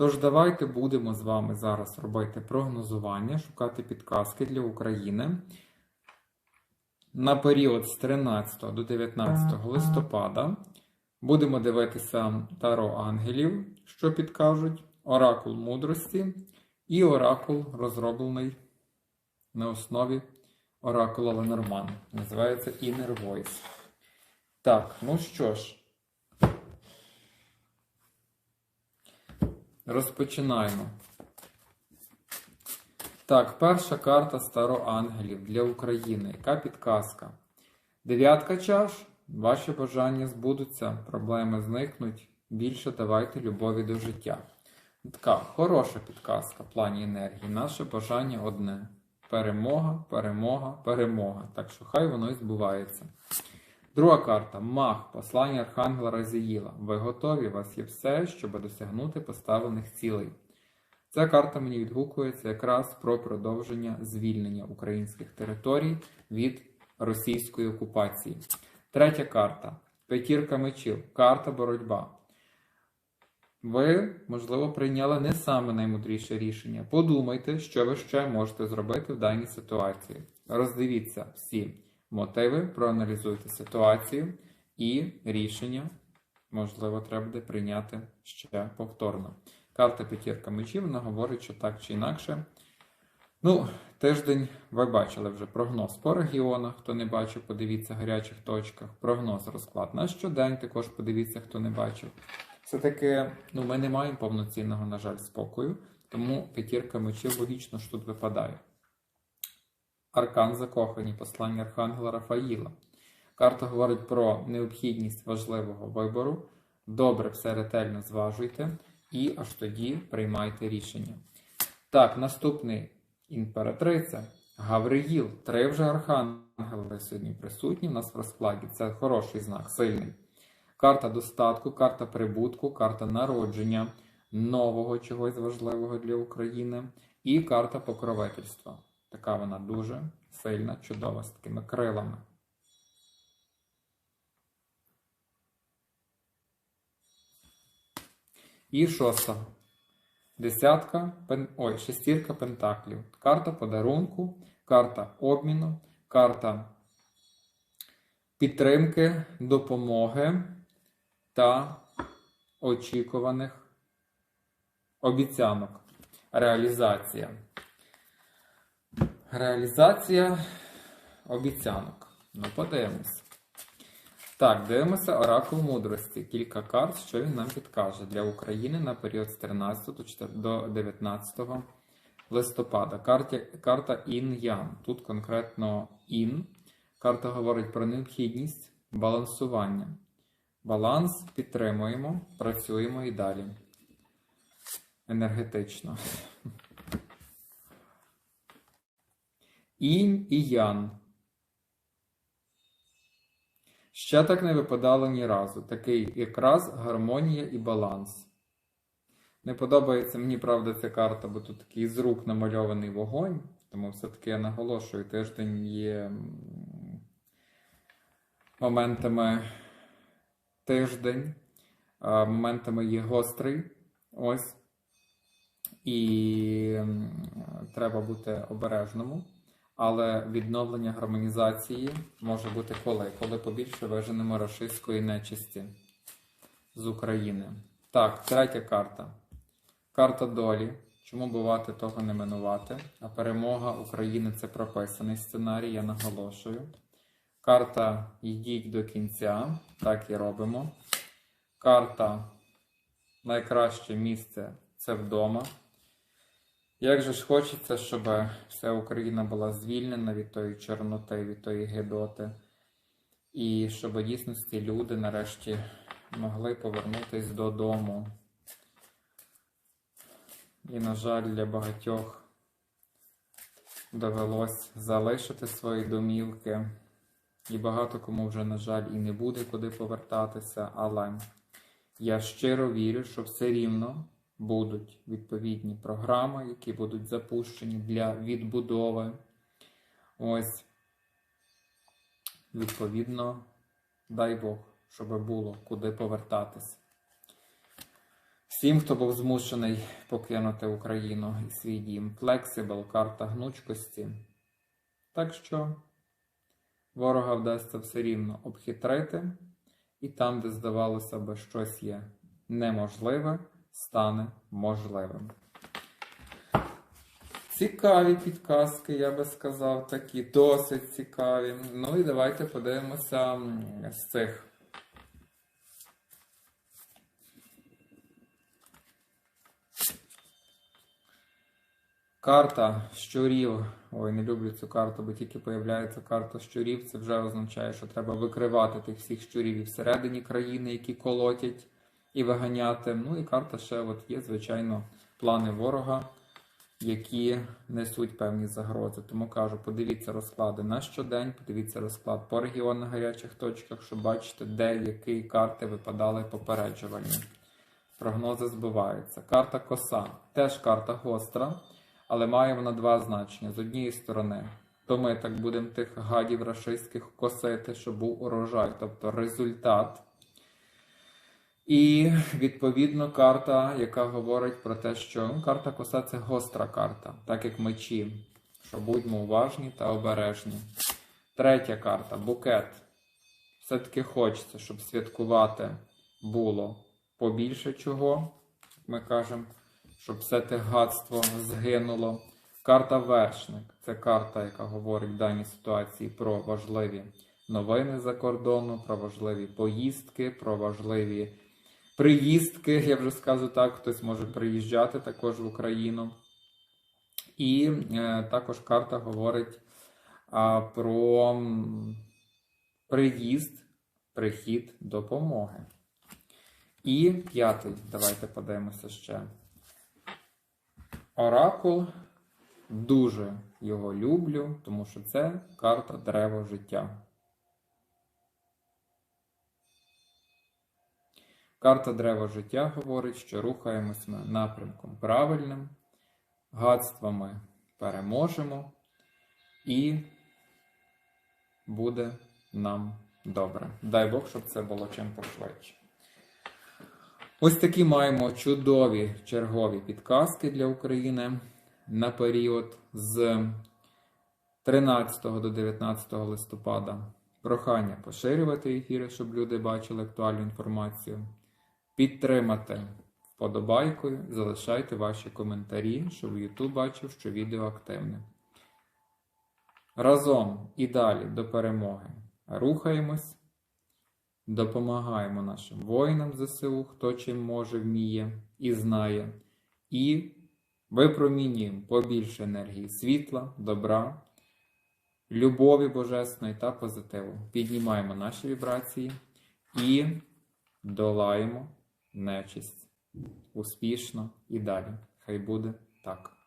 Тож давайте будемо з вами зараз робити прогнозування, шукати підказки для України на період з 13 до 19 листопада. Будемо дивитися Таро ангелів, що підкажуть, оракул мудрості і оракул розроблений на основі оракула Ленорман. Називається Inner Voice. Так, ну що ж. Розпочинаємо. Так, перша карта Староангелів для України. Яка підказка? Дев'ятка чаш. Ваші бажання збудуться, проблеми зникнуть. Більше давайте любові до життя. Така хороша підказка в плані енергії. Наше бажання одне: перемога, перемога, перемога. Так що хай воно і збувається. Друга карта Мах, послання Архангела Разіїла. Ви готові, у вас є все, щоб досягнути поставлених цілей. Ця карта мені відгукується якраз про продовження звільнення українських територій від російської окупації. Третя карта П'ятірка мечів. Карта боротьба. Ви, можливо, прийняли не саме наймудріше рішення. Подумайте, що ви ще можете зробити в даній ситуації. Роздивіться всі мотиви, проаналізуйте ситуацію і рішення, можливо, треба буде прийняти ще повторно. Карта п'ятірка мечів вона говорить, що так чи інакше. Ну, тиждень ви бачили вже прогноз по регіонах. Хто не бачив, подивіться в гарячих точках. Прогноз розклад на щодень, також подивіться, хто не бачив. Все-таки ну, ми не маємо повноцінного, на жаль, спокою, тому п'ятірка мечів логічно що тут випадає. Аркан закохані, послання Архангела Рафаїла. Карта говорить про необхідність важливого вибору. Добре все ретельно зважуйте і аж тоді приймайте рішення. Так, наступний імператриця Гавриїл. Три вже архангели сьогодні присутні в нас в розкладі. Це хороший знак, сильний. Карта достатку, карта прибутку, карта народження, нового чогось важливого для України і карта покровительства. Така вона дуже сильна, чудова з такими крилами. І шоста. Десятка, ой, шестірка пентаклів. Карта подарунку, карта обміну, карта підтримки, допомоги та очікуваних обіцянок. Реалізація. Реалізація обіцянок. Ну, подивимось. Так, дивимося оракул мудрості. Кілька карт, що він нам підкаже для України на період з 13 до 19 листопада. Карта, карта Ін-Ян. Тут конкретно Ін. Карта говорить про необхідність балансування. Баланс підтримуємо, працюємо і далі. Енергетично. Інь і Ян. Ще так не випадало ні разу. Такий якраз гармонія і баланс. Не подобається мені, правда, ця карта, бо тут такий з рук намальований вогонь. Тому все-таки я наголошую, тиждень є моментами тиждень, моментами є гострий. Ось. І треба бути обережному. Але відновлення гармонізації може бути коли? Коли побільше виженемо рашистської нечисті з України. Так, третя карта. Карта долі. Чому бувати, того не минувати? А перемога України це прописаний сценарій, я наголошую. Карта Йдіть до кінця. Так і робимо. Карта Найкраще місце це вдома. Як же ж хочеться, щоб вся Україна була звільнена від тої чорноти, від тої гидоти, і щоб дійсності люди нарешті могли повернутися додому. І, на жаль, для багатьох довелось залишити свої домівки. І багато кому вже, на жаль, і не буде куди повертатися, але я щиро вірю, що все рівно будуть відповідні програми, які будуть запущені для відбудови. Ось, відповідно, дай Бог, щоб було куди повертатися. Всім, хто був змушений покинути Україну і свій дім. Флексибл, карта гнучкості. Так що ворога вдасться все рівно обхитрити, і там, де здавалося би, щось є неможливе, стане можливим. Цікаві підказки, я би сказав, такі, досить цікаві. Ну і давайте подивимося з цих. Карта щурів. Ой, не люблю цю карту, бо тільки появляється карта щурів. Це вже означає, що треба викривати тих всіх щурів і всередині країни, які колотять і виганяти. Ну і карта ще от є, звичайно, плани ворога, які несуть певні загрози. Тому кажу, подивіться розклади на щодень, подивіться розклад по регіонах гарячих точках, щоб бачити, де які карти випадали попереджувальні. Прогнози збиваються. Карта коса теж карта гостра, але має вона два значення. З однієї сторони, то ми так будемо тих гадів рашистських косити, щоб був урожай, тобто результат. І відповідно карта, яка говорить про те, що карта коса це гостра карта, так як мечі, що будьмо уважні та обережні. Третя карта букет. Все-таки хочеться, щоб святкувати було побільше чого. як Ми кажемо, щоб все те гадство згинуло. Карта вершник це карта, яка говорить в даній ситуації про важливі новини за кордону, про важливі поїздки, про важливі приїздки, я вже скажу так, хтось може приїжджати також в Україну. І е, також карта говорить а, про приїзд, прихід допомоги. І п'ятий, давайте подивимося ще. Оракул. Дуже його люблю, тому що це карта дерева життя. Карта дерева життя говорить, що рухаємось ми напрямком правильним, гадства ми переможемо і буде нам добре. Дай Бог, щоб це було чим пошвидше. Ось такі маємо чудові чергові підказки для України на період з 13 до 19 листопада. Прохання поширювати ефіри, щоб люди бачили актуальну інформацію. Підтримати вподобайкою, залишайте ваші коментарі, щоб YouTube бачив, що відео активне. Разом і далі до перемоги рухаємось, допомагаємо нашим воїнам ЗСУ, хто чим може, вміє і знає, і випромінюємо побільше енергії світла, добра, любові божесної та позитиву. Піднімаємо наші вібрації і долаємо нечисть успішно і далі. Хай буде так.